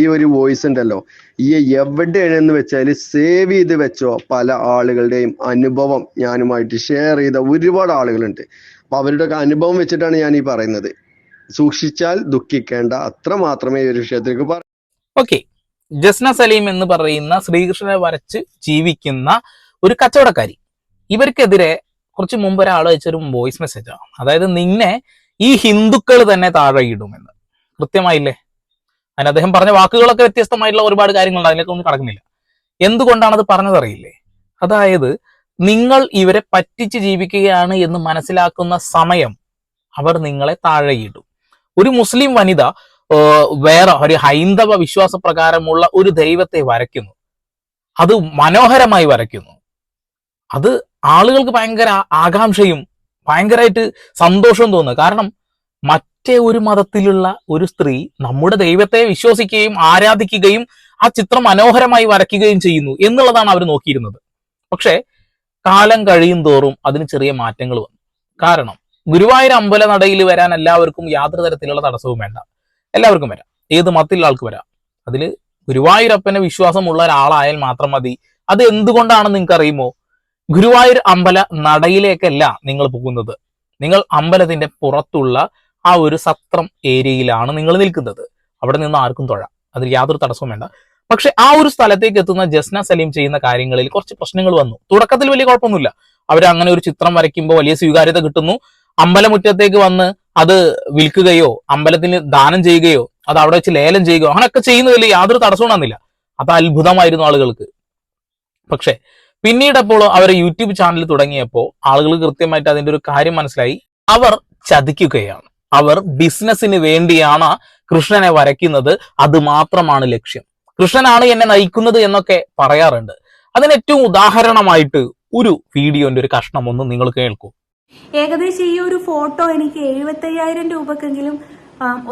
ഈ ഒരു വോയിസ് ഉണ്ടല്ലോ. ഈ എവിടെയാണെന്ന് വെച്ചാൽ സേവ് ചെയ്ത് വെച്ചോ പല ആളുകളുടെയും അനുഭവം ഞാനുമായിട്ട് ഷെയർ ചെയ്ത ഒരുപാട് ആളുകളുണ്ട്. അപ്പൊ അവരുടെ ഒക്കെ അനുഭവം വെച്ചിട്ടാണ് ഞാൻ ഈ പറയുന്നത്. സൂക്ഷിച്ചാൽ ദുഃഖിക്കേണ്ട. അത്ര മാത്രമേ ഈ ഒരു വിഷയത്തിലേക്ക് പറ ഓക്കെ ജസ്ന സലീം എന്ന് പറയുന്ന ശ്രീകൃഷ്ണനെ വരച്ച് ജീവിക്കുന്ന ഒരു കച്ചവടക്കാരി. ഇവർക്കെതിരെ കുറച്ച് മുമ്പ് ഒരാൾ അയച്ചൊരു വോയിസ് മെസ്സേജാണ് അതായത് നിന്നെ ഈ ഹിന്ദുക്കൾ തന്നെ താഴെ ഇടുമെന്ന്. കൃത്യമായില്ലേ? അതിന് അദ്ദേഹം പറഞ്ഞ വാക്കുകളൊക്കെ വ്യത്യസ്തമായിട്ടുള്ള ഒരുപാട് കാര്യങ്ങളുണ്ട്. അതിലേക്ക് ഒന്നും കടക്കുന്നില്ല. എന്തുകൊണ്ടാണ് അത് പറഞ്ഞതറിയില്ലേ? അതായത് നിങ്ങൾ ഇവരെ പറ്റിച്ച് ജീവിക്കുകയാണ് എന്ന് മനസ്സിലാക്കുന്ന സമയം അവർ നിങ്ങളെ താഴെയിടും. ഒരു മുസ്ലിം വനിത വേറെ ഒരു ഹൈന്ദവ വിശ്വാസ പ്രകാരമുള്ള ഒരു ദൈവത്തെ വരയ്ക്കുന്നു. അത് മനോഹരമായി വരയ്ക്കുന്നു. അത് ആളുകൾക്ക് ഭയങ്കര ആകാംക്ഷയും ഭയങ്കരമായിട്ട് സന്തോഷവും തോന്നുന്നു. കാരണം മറ്റേ ഒരു മതത്തിലുള്ള ഒരു സ്ത്രീ നമ്മുടെ ദൈവത്തെ വിശ്വസിക്കുകയും ആരാധിക്കുകയും ആ ചിത്രം മനോഹരമായി വരയ്ക്കുകയും ചെയ്യുന്നു എന്നുള്ളതാണ് അവർ നോക്കിയിരുന്നത്. പക്ഷേ കാലം കഴിയും തോറും അതിന് ചെറിയ മാറ്റങ്ങൾ വന്നു. കാരണം ഗുരുവായൂർ അമ്പല നടയിൽ വരാൻ എല്ലാവർക്കും യാതൊരു തരത്തിലുള്ള തടസ്സവും വേണ്ട. എല്ലാവർക്കും വരാം. ഏത് മതത്തിലുള്ള ആൾക്ക് വരാം. അതിൽ ഗുരുവായൂരപ്പനെ വിശ്വാസമുള്ള ഒരാളായാൽ മാത്രം മതി. അത് എന്തുകൊണ്ടാണെന്ന് നിങ്ങൾക്ക് അറിയുമോ ഗുരുവായൂർ അമ്പല നടയിലേക്കല്ല നിങ്ങൾ പോകുന്നത്. നിങ്ങൾ അമ്പലത്തിന്റെ പുറത്തുള്ള ആ ഒരു സത്രം ഏരിയയിലാണ് നിങ്ങൾ നിൽക്കുന്നത്. അവിടെ നിന്ന് ആർക്കും തൊഴാം. അതിൽ യാതൊരു തടസ്സവും വേണ്ട. പക്ഷെ ആ ഒരു സ്ഥലത്തേക്ക് എത്തുന്ന ജസ്ന സലീം ചെയ്യുന്ന കാര്യങ്ങളിൽ കുറച്ച് പ്രശ്നങ്ങൾ വന്നു. തുടക്കത്തിൽ വലിയ കുഴപ്പമൊന്നുമില്ല. അവർ അങ്ങനെ ഒരു ചിത്രം വരയ്ക്കുമ്പോൾ വലിയ സ്വീകാര്യത കിട്ടുന്നു. അമ്പലമുറ്റത്തേക്ക് വന്ന് അത് വിൽക്കുകയോ അമ്പലത്തിന് ദാനം ചെയ്യുകയോ അത് അവിടെ വെച്ച് ലേലം ചെയ്യുകയോ അങ്ങനെയൊക്കെ ചെയ്യുന്നതിൽ യാതൊരു തടസ്സവും വന്നില്ല അത് അത്ഭുതമായിരുന്നു ആളുകൾക്ക്. പക്ഷെ പിന്നീട് അപ്പോൾ അവർ യൂട്യൂബ് ചാനൽ തുടങ്ങിയപ്പോൾ ആളുകൾ കൃത്യമായിട്ട് അതിന്റെ ഒരു കാര്യം മനസ്സിലായി. അവർ ചതിക്കുകയാണ്. അവർ ബിസിനസ്സിന് വേണ്ടിയാണ് കൃഷ്ണനെ വരയ്ക്കുന്നത്. അത് മാത്രമാണ് ലക്ഷ്യം. കൃഷ്ണനാണ് എന്നെ നയിക്കുന്നത് എന്നൊക്കെ പറയാറുണ്ട്. അതിന് ഏറ്റവും ഉദാഹരണമായിട്ട് ഒരു വീഡിയോന്റെ ഒരു കഷ്ണം ഒന്ന് നിങ്ങൾ കേൾക്കൂ. ഏകദേശം ഈ ഒരു ഫോട്ടോ എനിക്ക് എഴുപത്തി അയ്യായിരം രൂപക്കെങ്കിലും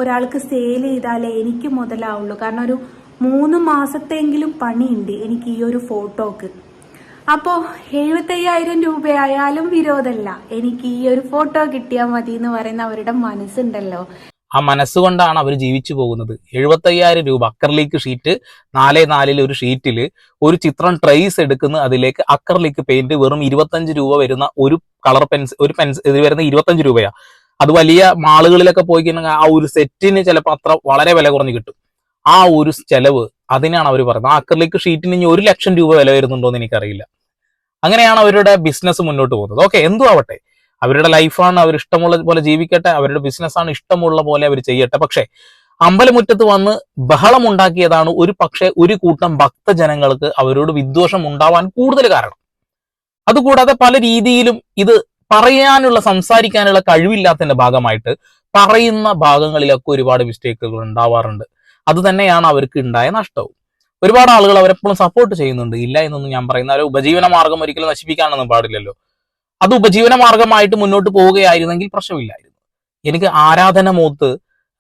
ഒരാൾക്ക് സെയിൽ ചെയ്താലേ എനിക്ക് മുതലാവുള്ളൂ. കാരണം ഒരു മൂന്ന് മാസത്തെങ്കിലും പണിയുണ്ട് എനിക്ക് ഈ ഒരു ഫോട്ടോക്ക്. അപ്പോൾ എഴുപത്തയ്യായിരം രൂപയായാലും വിരോധമല്ല. എനിക്ക് ഈ ഒരു ഫോട്ടോ കിട്ടിയാൽ മതി എന്ന് പറയുന്ന അവരുടെ മനസ്സുണ്ടല്ലോ. ആ മനസ്സുകൊണ്ടാണ് അവർ ജീവിച്ചു പോകുന്നത്. എഴുപത്തയ്യായിരം രൂപ അക്കർലീക്ക് ഷീറ്റ് നാലേ നാലിൽ ഒരു ഷീറ്റിൽ ഒരു ചിത്രം ട്രേസ് എടുക്കുന്ന. അതിലേക്ക് അക്കർലീക്ക് പെയിന്റ് വെറും ഇരുപത്തഞ്ച് രൂപ വരുന്ന ഒരു കളർ പെൻസിൽ ഒരു പെൻസിൽ ഇത് വരുന്ന ഇരുപത്തഞ്ച് രൂപയാ. അത് വലിയ മാളുകളിലൊക്കെ പോയി കഴിഞ്ഞാൽ ആ ഒരു സെറ്റിന് ചിലപ്പോൾ അത്ര വളരെ വില കുറഞ്ഞ് കിട്ടും. ആ ഒരു ചെലവ് അതിനാണ് അവർ പറയുന്നത്. ആ അക്കർലീക്ക് ഷീറ്റിന് ഇനി ഒരു ലക്ഷം രൂപ വില വരുന്നുണ്ടോ എന്ന് എനിക്കറിയില്ല. അങ്ങനെയാണ് അവരുടെ ബിസിനസ് മുന്നോട്ട് പോകുന്നത്. ഓക്കെ എന്തു ആവട്ടെ അവരുടെ ലൈഫാണ് അവർ ഇഷ്ടമുള്ള പോലെ ജീവിക്കട്ടെ. അവരുടെ ബിസിനസ്സാണ് ഇഷ്ടമുള്ള പോലെ അവർ ചെയ്യട്ടെ. പക്ഷേ അമ്പലമുറ്റത്ത് വന്ന് ബഹളം ഉണ്ടാക്കിയതാണ് ഒരു പക്ഷേ ഒരു കൂട്ടം ഭക്തജനങ്ങൾക്ക് അവരോട് വിദ്വേഷം ഉണ്ടാവാൻ കൂടുതൽ കാരണം. അതുകൂടാതെ പല രീതിയിലും ഇത് പറയാനുള്ള സംസാരിക്കാനുള്ള കഴിവില്ലാത്തതിന്റെ ഭാഗമായിട്ട് പറയുന്ന ഭാഗങ്ങളിലൊക്കെ ഒരുപാട് മിസ്റ്റേക്കുകൾ ഉണ്ടാവാറുണ്ട്. അത് തന്നെയാണ് അവർക്ക് ഉണ്ടായ നഷ്ടവും. ഒരുപാട് ആളുകൾ അവരെപ്പോഴും സപ്പോർട്ട് ചെയ്യുന്നുണ്ട്. ഇല്ല എന്നൊന്നും ഞാൻ പറയുന്ന ഒരു ഉപജീവന മാർഗം ഒരിക്കലും നശിപ്പിക്കാനൊന്നും പാടില്ലല്ലോ. അത് ഉപജീവന മാർഗമായിട്ട് മുന്നോട്ട് പോവുകയായിരുന്നെങ്കിൽ പ്രശ്നമില്ലായിരുന്നു. എനിക്ക് ആരാധന മൂത്ത്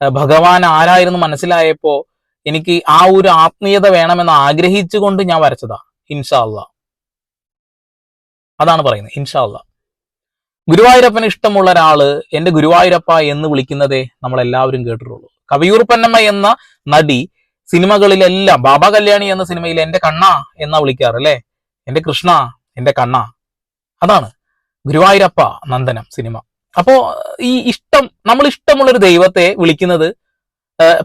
ഭഗവാൻ ആരായിരുന്നു മനസ്സിലായപ്പോ എനിക്ക് ആ ഒരു ആത്മീയത വേണമെന്ന് ആഗ്രഹിച്ചുകൊണ്ട് ഞാൻ വരച്ചതാ. ഇൻഷാല്ല അതാണ് പറയുന്നത്. ഇൻഷാല്ല ഗുരുവായൂരപ്പന് ഇഷ്ടമുള്ള ഒരാൾ എന്റെ ഗുരുവായൂരപ്പ എന്ന് വിളിക്കുന്നതേ നമ്മൾ എല്ലാവരും കേട്ടിട്ടുള്ളൂ. കവിയൂർ പൊന്നമ്മ എന്ന നടി സിനിമകളിലെല്ലാം ബാബ കല്യാണി എന്ന സിനിമയിൽ എന്റെ കണ്ണ എന്നാ വിളിക്കാറ് അല്ലേ? എന്റെ കൃഷ്ണ എന്റെ കണ്ണ. അതാണ് ഗുരുവായൂരപ്പ നന്ദനം സിനിമ. അപ്പോ ഈ ഇഷ്ടം നമ്മൾ ഇഷ്ടമുള്ള ഒരു ദൈവത്തെ വിളിക്കുന്നത്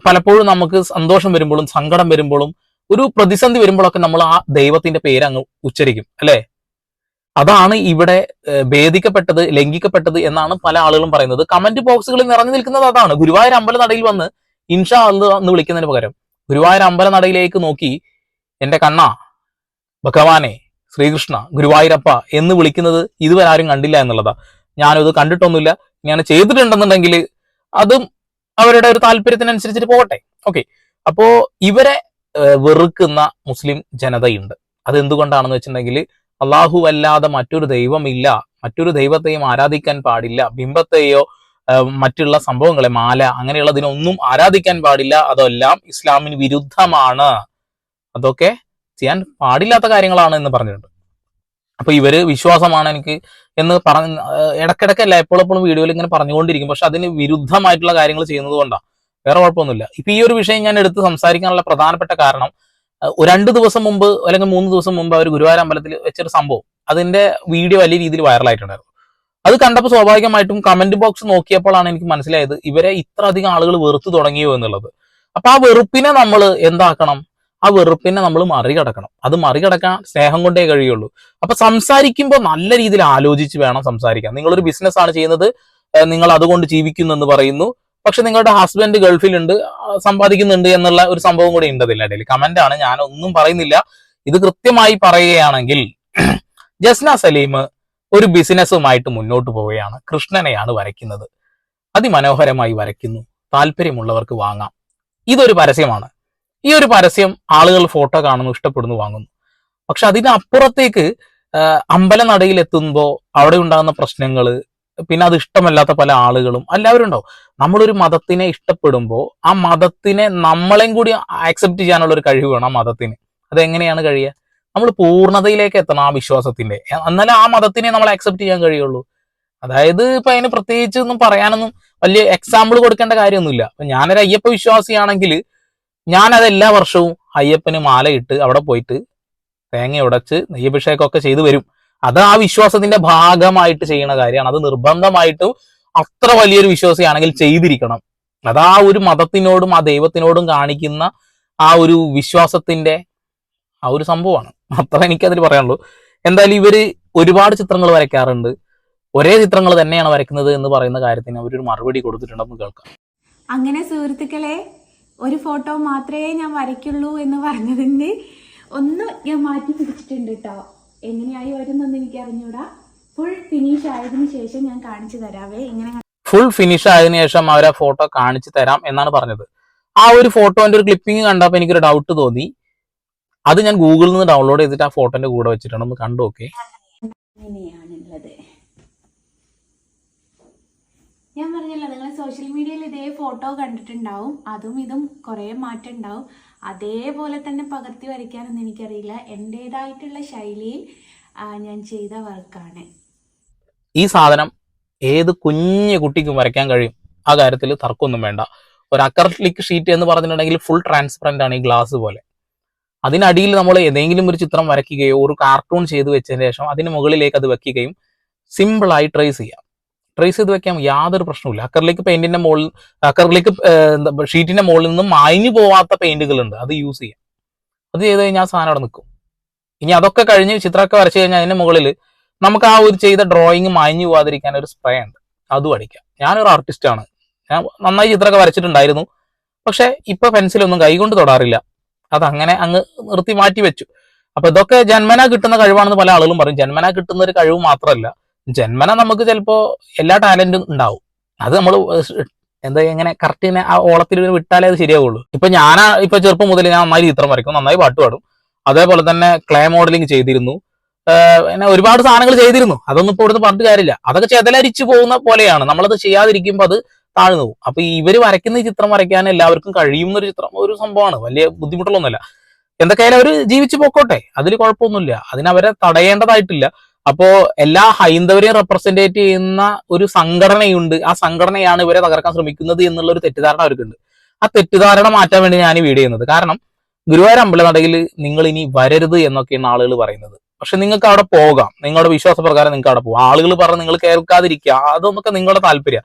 പലപ്പോഴും നമുക്ക് സന്തോഷം വരുമ്പോഴും സങ്കടം വരുമ്പോഴും ഒരു പ്രതിസന്ധി വരുമ്പോഴൊക്കെ നമ്മൾ ആ ദൈവത്തിന്റെ പേര് അങ്ങ് ഉച്ചരിക്കും അല്ലേ? അതാണ് ഇവിടെ ഭേദിക്കപ്പെട്ടത് ലംഘിക്കപ്പെട്ടത് എന്നാണ് പല ആളുകളും പറയുന്നത്. കമന്റ് ബോക്സുകളിൽ നിറഞ്ഞു നിൽക്കുന്നത് അതാണ്. ഗുരുവായൂർ അമ്പല നടയിൽ വന്ന് ഇൻഷാ അന്ന് വിളിക്കുന്നതിന് പകരം. ഗുരുവായൂർ അമ്പല നടയിലേക്ക് നോക്കി എന്റെ കണ്ണ ഭഗവാനെ ശ്രീകൃഷ്ണ ഗുരുവായൂരപ്പ എന്ന് വിളിക്കുന്നത് ഇതുവരെ ആരും കണ്ടില്ല എന്നുള്ളതാ. ഞാനത് കണ്ടിട്ടൊന്നുമില്ല. ഞാൻ ചെയ്തിട്ടുണ്ടെന്നുണ്ടെങ്കിൽ അതും അവരുടെ ഒരു താല്പര്യത്തിനനുസരിച്ചിട്ട് പോകട്ടെ. ഓക്കെ. അപ്പോ ഇവരെ വെറുക്കുന്ന മുസ്ലിം ജനതയുണ്ട്. അതെന്തുകൊണ്ടാണെന്ന് വെച്ചിട്ടുണ്ടെങ്കിൽ അള്ളാഹു അല്ലാതെ മറ്റൊരു ദൈവമില്ല. മറ്റൊരു ദൈവത്തെയും ആരാധിക്കാൻ പാടില്ല. ബിംബത്തെയോ മറ്റുള്ള സംഭവങ്ങളെ മാല അങ്ങനെയുള്ളതിനൊന്നും ആരാധിക്കാൻ പാടില്ല. അതെല്ലാം ഇസ്ലാമിന് വിരുദ്ധമാണ്. അതൊക്കെ ചെയ്യാൻ പാടില്ലാത്ത കാര്യങ്ങളാണ് എന്ന് പറഞ്ഞിട്ടുണ്ട്. അപ്പൊ ഇവർ വിശ്വാസമാണ് എനിക്ക് എന്ന് പറഞ്ഞ ഇടക്കിടക്കല്ല എപ്പോഴെപ്പോഴും വീഡിയോയിൽ ഇങ്ങനെ പറഞ്ഞുകൊണ്ടിരിക്കും. പക്ഷെ അതിന് വിരുദ്ധമായിട്ടുള്ള കാര്യങ്ങൾ ചെയ്യുന്നത് കൊണ്ടാണ് വേറെ കുഴപ്പമൊന്നുമില്ല. ഇപ്പൊ ഈ ഒരു വിഷയം ഞാൻ എടുത്ത് സംസാരിക്കാനുള്ള പ്രധാനപ്പെട്ട കാരണം രണ്ട് ദിവസം മുമ്പ് അല്ലെങ്കിൽ മൂന്ന് ദിവസം മുമ്പ് അവർ ഗുരുവായൂർ അമ്പലത്തിൽ വെച്ചൊരു സംഭവം. അതിന്റെ വീഡിയോ വലിയ രീതിയിൽ വൈറലായിട്ടുണ്ടായിരുന്നു. അത് കണ്ടപ്പോൾ സ്വാഭാവികമായിട്ടും കമന്റ് ബോക്സ് നോക്കിയപ്പോഴാണ് എനിക്ക് മനസ്സിലായത് ഇവരെ ഇത്ര അധികം ആളുകൾ വെറുത്തു തുടങ്ങിയോ എന്നുള്ളത്. അപ്പൊ ആ വെറുപ്പിനെ നമ്മൾ എന്താക്കണം? ആ വെറുപ്പിനെ നമ്മൾ മറികടക്കണം. അത് മറികടക്കാൻ സ്നേഹം കൊണ്ടേ കഴിയുള്ളൂ. അപ്പൊ സംസാരിക്കുമ്പോൾ നല്ല രീതിയിൽ ആലോചിച്ച് വേണം സംസാരിക്കാൻ. നിങ്ങളൊരു ബിസിനസ് ആണ് ചെയ്യുന്നത് നിങ്ങൾ അതുകൊണ്ട് ജീവിക്കുന്നു എന്ന് പറയുന്നു. പക്ഷെ നിങ്ങളുടെ ഹസ്ബൻഡ് ഗൾഫിലുണ്ട് സമ്പാദിക്കുന്നുണ്ട് എന്നുള്ള ഒരു സംഭവം കൂടി ഉണ്ട് അതിൽ ഇടയിൽ. കമന്റ് ആണ് ഞാൻ ഒന്നും പറയുന്നില്ല. ഇത് കൃത്യമായി പറയുകയാണെങ്കിൽ ജസ്ന സലീം ഒരു ബിസിനസ്സുമായിട്ട് മുന്നോട്ട് പോവുകയാണ്. കൃഷ്ണനെയാണ് വരയ്ക്കുന്നത്. അതിമനോഹരമായി വരയ്ക്കുന്നു. താല്പര്യമുള്ളവർക്ക് വാങ്ങാം. ഇതൊരു പരസ്യമാണ്. ഈ ഒരു പരസ്യം ആളുകൾ ഫോട്ടോ കാണുന്നു ഇഷ്ടപ്പെടുന്നു വാങ്ങുന്നു. പക്ഷെ അതിനപ്പുറത്തേക്ക് അമ്പലനടയിൽ എത്തുമ്പോൾ അവിടെ ഉണ്ടാകുന്ന പ്രശ്നങ്ങൾ പിന്നെ അത് ഇഷ്ടമല്ലാത്ത പല ആളുകളും എല്ലാവരും ഉണ്ടാവും. നമ്മളൊരു മതത്തിനെ ഇഷ്ടപ്പെടുമ്പോൾ ആ മതത്തിനെ നമ്മളെയും കൂടി ആക്സെപ്റ്റ് ചെയ്യാനുള്ള ഒരു കഴിവ് വേണം ആ മതത്തിന്. അതെങ്ങനെയാണ് കഴിയുക? നമ്മൾ പൂർണതയിലേക്ക് എത്തണം ആ വിശ്വാസത്തിന്റെ. എന്നാലും ആ മതത്തിനെ നമ്മൾ ആക്സെപ്റ്റ് ചെയ്യാൻ കഴിയുള്ളൂ. അതായത് ഇപ്പൊ അതിന് പ്രത്യേകിച്ച് ഒന്നും പറയാനൊന്നും വലിയ എക്സാമ്പിൾ കൊടുക്കേണ്ട കാര്യമൊന്നുമില്ല. അപ്പൊ ഞാനൊരു അയ്യപ്പ വിശ്വാസിയാണെങ്കിൽ ഞാൻ അതെല്ലാ വർഷവും അയ്യപ്പന് മാലയിട്ട് അവിടെ പോയിട്ട് തേങ്ങ ഉടച്ച് നെയ്യഭിഷേകമൊക്കെ ചെയ്തു വരും. അത് ആ വിശ്വാസത്തിന്റെ ഭാഗമായിട്ട് ചെയ്യുന്ന കാര്യമാണ്. അത് നിർബന്ധമായിട്ടും അത്ര വലിയൊരു വിശ്വാസിയാണെങ്കിൽ ചെയ്തിരിക്കണം. അതാ ഒരു മതത്തിനോടും ആ ദൈവത്തിനോടും കാണിക്കുന്ന ആ ഒരു വിശ്വാസത്തിന്റെ ആ ഒരു സംഭവമാണ്. അത്ര എനിക്കതിൽ പറയാനുള്ളൂ. എന്തായാലും ഇവർ ഒരുപാട് ചിത്രങ്ങൾ വരയ്ക്കാറുണ്ട്. ഒരേ ചിത്രങ്ങൾ തന്നെയാണ് വരയ്ക്കുന്നത് എന്ന് പറയുന്ന കാര്യത്തിന് അവരൊരു മറുപടി കൊടുത്തിട്ടുണ്ടെന്ന് കേൾക്കാം. അങ്ങനെ സുഹൃത്തുക്കളെ ഒരു ഫോട്ടോ മാത്രമേ ഞാൻ വരയ്ക്കുള്ളൂ എന്ന് പറഞ്ഞതിന്റെ ഒന്ന് ഞാൻ മാറ്റി പിടിച്ചിട്ടുണ്ട് കേട്ടോ എങ്ങനെയായി വരുന്നെന്ന് എനിക്ക് അറിഞ്ഞൂടാ ഫുൾ ഫിനിഷ് ആയതിനു ശേഷം ഞാൻ കാണിച്ചു തരാവേ. എങ്ങനെ ഫുൾ ഫിനിഷ് ആയതിനു ശേഷം അവർ ആ ഫോട്ടോ കാണിച്ചു തരാം എന്നാണ് പറഞ്ഞത്. ആ ഒരു ഫോട്ടോന്റെ ഒരു ക്ലിപ്പിംഗ് കണ്ടപ്പോൾ എനിക്കൊരു ഡൗട്ട് തോന്നി. അത് ഞാൻ ഗൂഗിളിൽ നിന്ന് ഡൗൺലോഡ് ചെയ്തിട്ട് ആ ഫോട്ടോന്റെ കൂടെ വെച്ചിട്ടാണ് ഒന്ന് കണ്ടു നോക്കേ. ഞാൻ പറഞ്ഞല്ലോ നിങ്ങൾ സോഷ്യൽ മീഡിയയിൽ ഇതേ ഫോട്ടോ കണ്ടിട്ടുണ്ടാവും അതും ഇതും കുറേ മാറ്റം ഉണ്ടാവും അതേപോലെ തന്നെ പകർത്തി വരയ്ക്കാനൊന്നും എനിക്കറിയില്ല. എന്റേതായിട്ടുള്ള ശൈലിയിൽ ഞാൻ ചെയ്ത വർക്കാണ്. ഈ സാധനം ഏത് കുഞ്ഞു കുട്ടിക്കും വരയ്ക്കാൻ കഴിയും? ആ കാര്യത്തിൽ തർക്കമൊന്നും വേണ്ട. ഒരു അക്രലിക് ഷീറ്റ് എന്ന് പറഞ്ഞിട്ടുണ്ടെങ്കിൽ ഫുൾ ട്രാൻസ്പെറന്റ് ആണ് ഈ ഗ്ലാസ് പോലെ. അതിനടിയിൽ നമ്മൾ ഏതെങ്കിലും ഒരു ചിത്രം വരയ്ക്കുകയോ ഒരു കാർട്ടൂൺ ചെയ്ത് വെച്ചതിന് ശേഷം അതിന് മുകളിലേക്ക് അത് വെക്കുകയും സിമ്പിളായി ട്രേസ് ചെയ്യാം. ട്രേസ് ചെയ്ത് വെക്കാം യാതൊരു പ്രശ്നവുമില്ല. അക്കറിലേക്ക് പെയിന്റിന്റെ മുകളിൽ അക്കറിലേക്ക് ഷീറ്റിന്റെ മുകളിൽ നിന്നും മായഞ്ഞു പോവാത്ത പെയിന്റുകൾ ഉണ്ട് അത് യൂസ് ചെയ്യാം. അത് ചെയ്ത് കഴിഞ്ഞാൽ സാധനം അവിടെ നിൽക്കും. ഇനി അതൊക്കെ കഴിഞ്ഞ് ചിത്രമൊക്കെ വരച്ചു കഴിഞ്ഞാൽ അതിന്റെ മുകളിൽ നമുക്ക് ആ ഒരു ചെയ്ത ഡ്രോയിങ് മായഞ്ഞു പോവാതിരിക്കാൻ ഒരു സ്പ്രേ ഉണ്ട്. അതും അടിക്കാം. ഞാനൊരു ആർട്ടിസ്റ്റ് ആണ്. ഞാൻ നന്നായി ചിത്രമൊക്കെ വരച്ചിട്ടുണ്ടായിരുന്നു. പക്ഷെ ഇപ്പൊ പെൻസിലൊന്നും കൈകൊണ്ട് തൊടാറില്ല. അതങ്ങനെ അങ്ങ് നിർത്തി മാറ്റി വെച്ചു. അപ്പൊ ഇതൊക്കെ ജന്മന കിട്ടുന്ന കഴിവാണെന്ന് പല ആളുകളും പറയും. ജന്മന കിട്ടുന്ന ഒരു കഴിവ് മാത്രമല്ല ജന്മന നമുക്ക് ചിലപ്പോ എല്ലാ ടാലന്റും ഉണ്ടാവും. അത് നമ്മൾ എന്താ ഇങ്ങനെ കറക്റ്റ് ആ ഓളത്തിൽ വിട്ടാലേ അത് ശരിയാവുള്ളൂ. ഇപ്പൊ ഞാൻ ഇപ്പൊ ചെറുപ്പം മുതൽ ഞാൻ നന്നായി ചിത്രം വരയ്ക്കും നന്നായി പാട്ട് പാടും. അതേപോലെ തന്നെ ക്ലേ മോഡലിംഗ് ചെയ്തിരുന്നു. പിന്നെ ഒരുപാട് സാധനങ്ങൾ ചെയ്തിരുന്നു. അതൊന്നും ഇപ്പോൾ ഇവിടുന്ന് പറഞ്ഞിട്ട് കാര്യമില്ല. അതൊക്കെ ചെതലരിച്ചു പോകുന്ന പോലെയാണ്. നമ്മളത് ചെയ്യാതിരിക്കുമ്പോൾ അത് താഴ്ന്നു പോകും. അപ്പൊ ഇവർ വരയ്ക്കുന്ന ചിത്രം വരയ്ക്കാൻ എല്ലാവർക്കും കഴിയുന്ന ഒരു ചിത്രം ഒരു സംഭവമാണ്. വലിയ ബുദ്ധിമുട്ടുള്ളൊന്നുമല്ല എന്തൊക്കെയായാലും അവർ ജീവിച്ചു പോക്കോട്ടെ. അതിൽ കുഴപ്പമൊന്നുമില്ല. അതിനവരെ തടയേണ്ടതായിട്ടില്ല. അപ്പോ എല്ലാ ഹൈന്ദവരെയും റെപ്രസെന്റേറ്റ് ചെയ്യുന്ന ഒരു സംഘടനയുണ്ട്. ആ സംഘടനയാണ് ഇവരെ തകർക്കാൻ ശ്രമിക്കുന്നത് എന്നുള്ള ഒരു തെറ്റിദ്ധാരണ അവർക്കുണ്ട്. ആ തെറ്റിദ്ധാരണ മാറ്റാൻ വേണ്ടി ഞാൻ ഈ വീഡിയോ ചെയ്യുന്നത്. കാരണം ഗുരുവായൂർ അമ്പലനടയിൽ നിങ്ങൾ ഇനി വരരുത് എന്നൊക്കെയാണ് ആളുകൾ പറയുന്നത്. പക്ഷെ നിങ്ങൾക്ക് അവിടെ പോകാം. നിങ്ങളുടെ വിശ്വാസപ്രകാരം നിങ്ങൾക്ക് അവിടെ പോകാം. ആളുകൾ പറഞ്ഞ് നിങ്ങൾ കേൾക്കാതിരിക്കുക. അതൊന്നൊക്കെ നിങ്ങളുടെ താല്പര്യം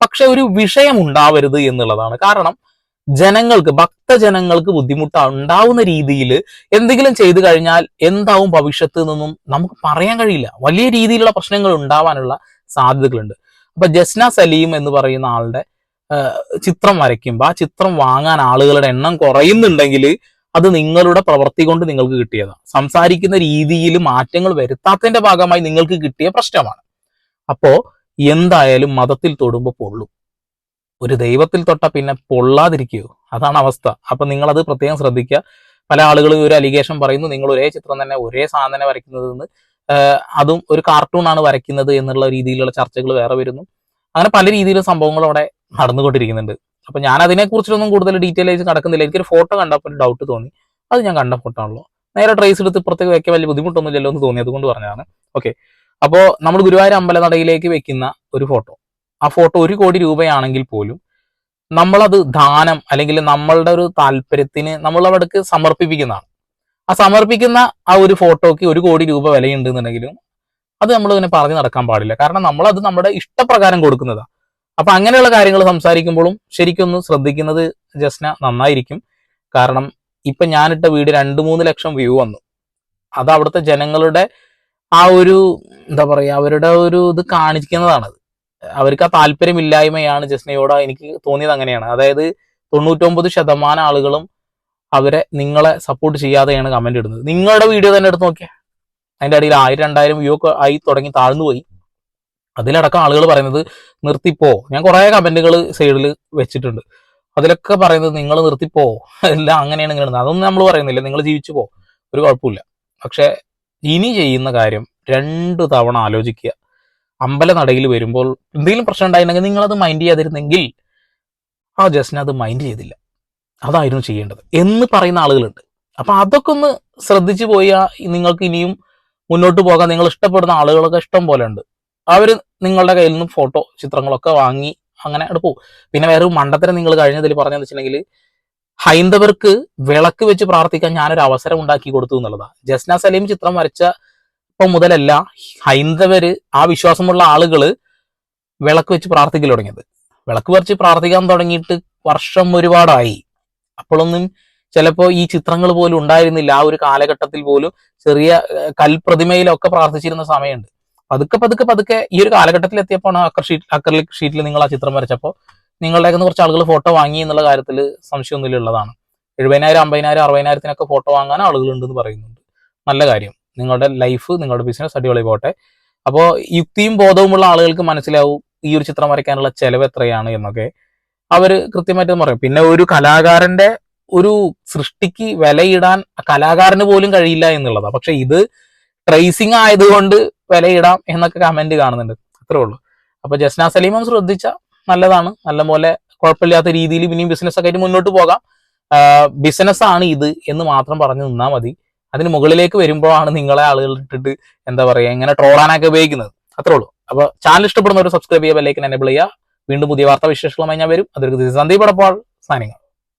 പക്ഷെ ഒരു വിഷയം ഉണ്ടാവരുത് എന്നുള്ളതാണ്. കാരണം ജനങ്ങൾക്ക് ഭക്തജനങ്ങൾക്ക് ബുദ്ധിമുട്ട് ഉണ്ടാവുന്ന രീതിയിൽ എന്തെങ്കിലും ചെയ്തു കഴിഞ്ഞാൽ എന്താവും ഭവിഷ്യത്ത് എന്നൊന്നും നമുക്ക് പറയാൻ കഴിയില്ല. വലിയ രീതിയിലുള്ള പ്രശ്നങ്ങൾ ഉണ്ടാവാനുള്ള സാധ്യതകളുണ്ട്. അപ്പൊ ജസ്ന സലീം എന്ന് പറയുന്ന ആളുടെ ചിത്രം വരയ്ക്കുമ്പോൾ ആ ചിത്രം വാങ്ങാൻ ആളുകളുടെ എണ്ണം കുറയുന്നുണ്ടെങ്കിൽ അത് നിങ്ങളുടെ പ്രവൃത്തി കൊണ്ട് നിങ്ങൾക്ക് കിട്ടിയതാണ് സംസാരിക്കുന്ന രീതിയിൽ മാറ്റങ്ങൾ വരുത്താത്തതിന്റെ ഭാഗമായി നിങ്ങൾക്ക് കിട്ടിയ പ്രശ്നമാണ്. അപ്പോ എന്തായാലും മതത്തിൽ തൊടുമ്പോൾ പൊള്ളും. ഒരു ദൈവത്തിൽ തൊട്ട പിന്നെ പൊള്ളാതിരിക്കുകയോ അതാണ് അവസ്ഥ. അപ്പൊ നിങ്ങളത് പ്രത്യേകം ശ്രദ്ധിക്കുക പല ആളുകളും ഒരു അലിഗേഷൻ പറയുന്നു നിങ്ങൾ ഒരേ ചിത്രം തന്നെ ഒരേ സാധനം തന്നെ വരയ്ക്കുന്നതെന്ന്. അതും ഒരു കാർട്ടൂണാണ് വരയ്ക്കുന്നത് എന്നുള്ള രീതിയിലുള്ള ചർച്ചകൾ വേറെ വരുന്നു. അങ്ങനെ പല രീതിയിലും സംഭവങ്ങൾ അവിടെ നടന്നുകൊണ്ടിരിക്കുന്നുണ്ട്. അപ്പൊ ഞാൻ അതിനെക്കുറിച്ചൊന്നും കൂടുതൽ ഡീറ്റെയിൽ ആയിട്ട് നടക്കുന്നില്ല എനിക്കൊരു ഫോട്ടോ കണ്ടപ്പോൾ ഡൗട്ട് തോന്നി. അത് ഞാൻ കണ്ട ഫോട്ടോ ആണല്ലോ. നേരെ ട്രേസ് എടുത്ത് ഇപ്പുറത്തേക്ക് വയ്ക്കാൻ വലിയ ബുദ്ധിമുട്ടൊന്നുമില്ലല്ലോ എന്ന് തോന്നി. അതുകൊണ്ട് പറഞ്ഞതാണ്. ഓക്കെ അപ്പോൾ നമ്മൾ ഗുരുവായൂർ അമ്പലനടയിലേക്ക് വെക്കുന്ന ഒരു ഫോട്ടോ. ആ ഫോട്ടോ ഒരു കോടി രൂപയാണെങ്കിൽ പോലും നമ്മളത് ദാനം അല്ലെങ്കിൽ നമ്മളുടെ ഒരു താല്പര്യത്തിന് നമ്മൾ അവിടേക്ക് സമർപ്പിപ്പിക്കുന്നതാണ്. ആ സമർപ്പിക്കുന്ന ആ ഒരു ഫോട്ടോക്ക് ഒരു കോടി രൂപ വിലയുണ്ടെന്നുണ്ടെങ്കിലും അത് നമ്മൾ ഇങ്ങനെ പറഞ്ഞു നടക്കാൻ പാടില്ല. കാരണം നമ്മളത് നമ്മുടെ ഇഷ്ടപ്രകാരം കൊടുക്കുന്നതാണ് അപ്പൊ അങ്ങനെയുള്ള കാര്യങ്ങൾ സംസാരിക്കുമ്പോഴും ശരിക്കൊന്ന് ശ്രദ്ധിക്കുന്നത് ജസ്ന നന്നായിരിക്കും. കാരണം ഇപ്പൊ ഞാനിട്ട വീട് രണ്ട് മൂന്ന് ലക്ഷം വ്യൂ വന്നു. അത് അവിടുത്തെ ജനങ്ങളുടെ ആ ഒരു എന്താ പറയാ അവരുടെ ഒരു ഇത് കാണിക്കുന്നതാണത്. അവർക്ക് ആ താല്പര്യമില്ലായ്മയാണ് ജസ്നയോട് എനിക്ക് തോന്നിയത് അങ്ങനെയാണ്. അതായത് തൊണ്ണൂറ്റൊമ്പത് ശതമാനം ആളുകളും അവരെ നിങ്ങളെ സപ്പോർട്ട് ചെയ്യാതെയാണ് കമന്റ് ഇടുന്നത്. നിങ്ങളുടെ വീഡിയോ തന്നെ എടുത്ത് നോക്കിയാൽ അതിന്റെ അടിയിൽ ആയിരം രണ്ടായിരം വ്യൂ ഒക്കെ ആയി തുടങ്ങി താഴ്ന്നു പോയി. അതിലടക്കം ആളുകൾ പറയുന്നത് നിർത്തിപ്പോ. ഞാൻ കുറെ കമന്റുകൾ സൈഡിൽ വെച്ചിട്ടുണ്ട്. അതിലൊക്കെ പറയുന്നത് നിങ്ങൾ നിർത്തിപ്പോ. എല്ലാം അങ്ങനെയാണ് ഇങ്ങനെ അതൊന്നും നമ്മൾ പറയുന്നില്ല. നിങ്ങൾ ജീവിച്ചു പോ. ഒരു കുഴപ്പമില്ല. പക്ഷെ ഇനി ചെയ്യുന്ന കാര്യം രണ്ടു തവണ ആലോചിക്കുക. അമ്പലനടയിൽ വരുമ്പോൾ എന്തെങ്കിലും പ്രശ്നം നിങ്ങൾ നിങ്ങളത് മൈൻഡ് ചെയ്യാതിരുന്നെങ്കിൽ ആ ജസ്റ്റിന് അത് മൈൻഡ് ചെയ്തില്ല. അതായിരുന്നു ചെയ്യേണ്ടത് എന്ന് പറയുന്ന ആളുകളുണ്ട്. അപ്പൊ അതൊക്കെ ഒന്ന് ശ്രദ്ധിച്ചു പോയാൽ നിങ്ങൾക്ക് ഇനിയും മുന്നോട്ട് പോകാൻ നിങ്ങൾ ഇഷ്ടപ്പെടുന്ന ആളുകളൊക്കെ ഇഷ്ടം പോലെ ഉണ്ട്. അവർ നിങ്ങളുടെ കയ്യിൽ നിന്നും ഫോട്ടോ ചിത്രങ്ങളൊക്കെ വാങ്ങി അങ്ങനെ അവിടെ പോകും പിന്നെ വേറെ മണ്ടത്തരം നിങ്ങൾ കഴിഞ്ഞതിൽ പറഞ്ഞതെന്ന് വെച്ചിട്ടുണ്ടെങ്കിൽ ഹൈന്ദവർക്ക് വിളക്ക് വെച്ച് പ്രാർത്ഥിക്കാൻ ഞാനൊരു അവസരം ഉണ്ടാക്കി കൊടുത്തു എന്നുള്ളതാണ് ജസ്ന സലീം ചിത്രം വരച്ച ഇപ്പം മുതലല്ല ഹൈന്ദവര് ആ വിശ്വാസമുള്ള ആളുകൾ വിളക്ക് വെച്ച് പ്രാർത്ഥിക്കൽ തുടങ്ങിയത്. വിളക്ക് വരച്ച് പ്രാർത്ഥിക്കാൻ തുടങ്ങിയിട്ട് വർഷം ഒരുപാടായി. അപ്പോഴൊന്നും ചിലപ്പോ ഈ ചിത്രങ്ങൾ പോലും ഉണ്ടായിരുന്നില്ല. ആ ഒരു കാലഘട്ടത്തിൽ പോലും ചെറിയ കൽപ്രതിമയിലൊക്കെ പ്രാർത്ഥിച്ചിരുന്ന സമയമുണ്ട്. പതുക്കെ പതുക്കെ പതുക്കെ ഈ ഒരു കാലഘട്ടത്തിൽ എത്തിയപ്പോൾ അക്കർ ഷീറ്റ് അക്കർലിക് ഷീറ്റിൽ നിങ്ങൾ ആ ചിത്രം വരച്ചപ്പോൾ നിങ്ങളുടെ കുറച്ച് ആളുകൾ ഫോട്ടോ വാങ്ങി എന്നുള്ള കാര്യത്തിൽ സംശയമൊന്നുമില്ല ഉള്ളതാണ്. എഴുപതിനായിരം അമ്പതിനായിരം അറുപതിനായിരത്തിനൊക്കെ ഫോട്ടോ വാങ്ങാൻ ആളുകളുണ്ടെന്ന് പറയുന്നുണ്ട്. നല്ല കാര്യം. നിങ്ങളുടെ ലൈഫ് നിങ്ങളുടെ ബിസിനസ് അടിപൊളി പോട്ടെ. അപ്പോൾ യുക്തിയും ബോധവുമുള്ള ആളുകൾക്ക് മനസ്സിലാവും ഈ ഒരു ചിത്രം വരയ്ക്കാനുള്ള ചെലവ് എത്രയാണ് എന്നൊക്കെ. അവർ കൃത്യമായിട്ട് പറയും. പിന്നെ ഒരു കലാകാരന്റെ ഒരു സൃഷ്ടിക്ക് വിലയിടാൻ കലാകാരന് പോലും കഴിയില്ല എന്നുള്ളതാണ്. പക്ഷെ ഇത് ട്രേസിങ് ആയതുകൊണ്ട് വിലയിടാം എന്നൊക്കെ കമന്റ് കാണുന്നുണ്ട്. അത്രേ ഉള്ളൂ. അപ്പൊ ജസ്ന സലീമം ശ്രദ്ധിച്ച നല്ലതാണ്. നല്ല പോലെ കുഴപ്പമില്ലാത്ത രീതിയിൽ ഇനിയും ബിസിനസ് ഒക്കെ ആയിട്ട് മുന്നോട്ട് പോകാം. ബിസിനസ് ആണ് ഇത് എന്ന് മാത്രം പറഞ്ഞു നിന്നാൽ മതി. അതിന് മുകളിലേക്ക് വരുമ്പോഴാണ് നിങ്ങളെ ആളുകൾ ഇട്ടിട്ട് എന്താ പറയുക ഇങ്ങനെ ട്രോളാനൊക്കെ ഉപയോഗിക്കുന്നത്. അത്രേ ഉള്ളൂ. അപ്പൊ ചാനൽ ഇഷ്ടപ്പെടുന്നവർ സബ്സ്ക്രൈബ് ചെയ്യുക ബെല്ലൈക്കൻ എനേബിൾ ചെയ്യുക. വീണ്ടും പുതിയ വാർത്താ വിശേഷങ്ങളുമായി ഞാൻ വരും. അതൊരു സന്ദീപ് പടപ്പാൾ സാനിങ്ങൾ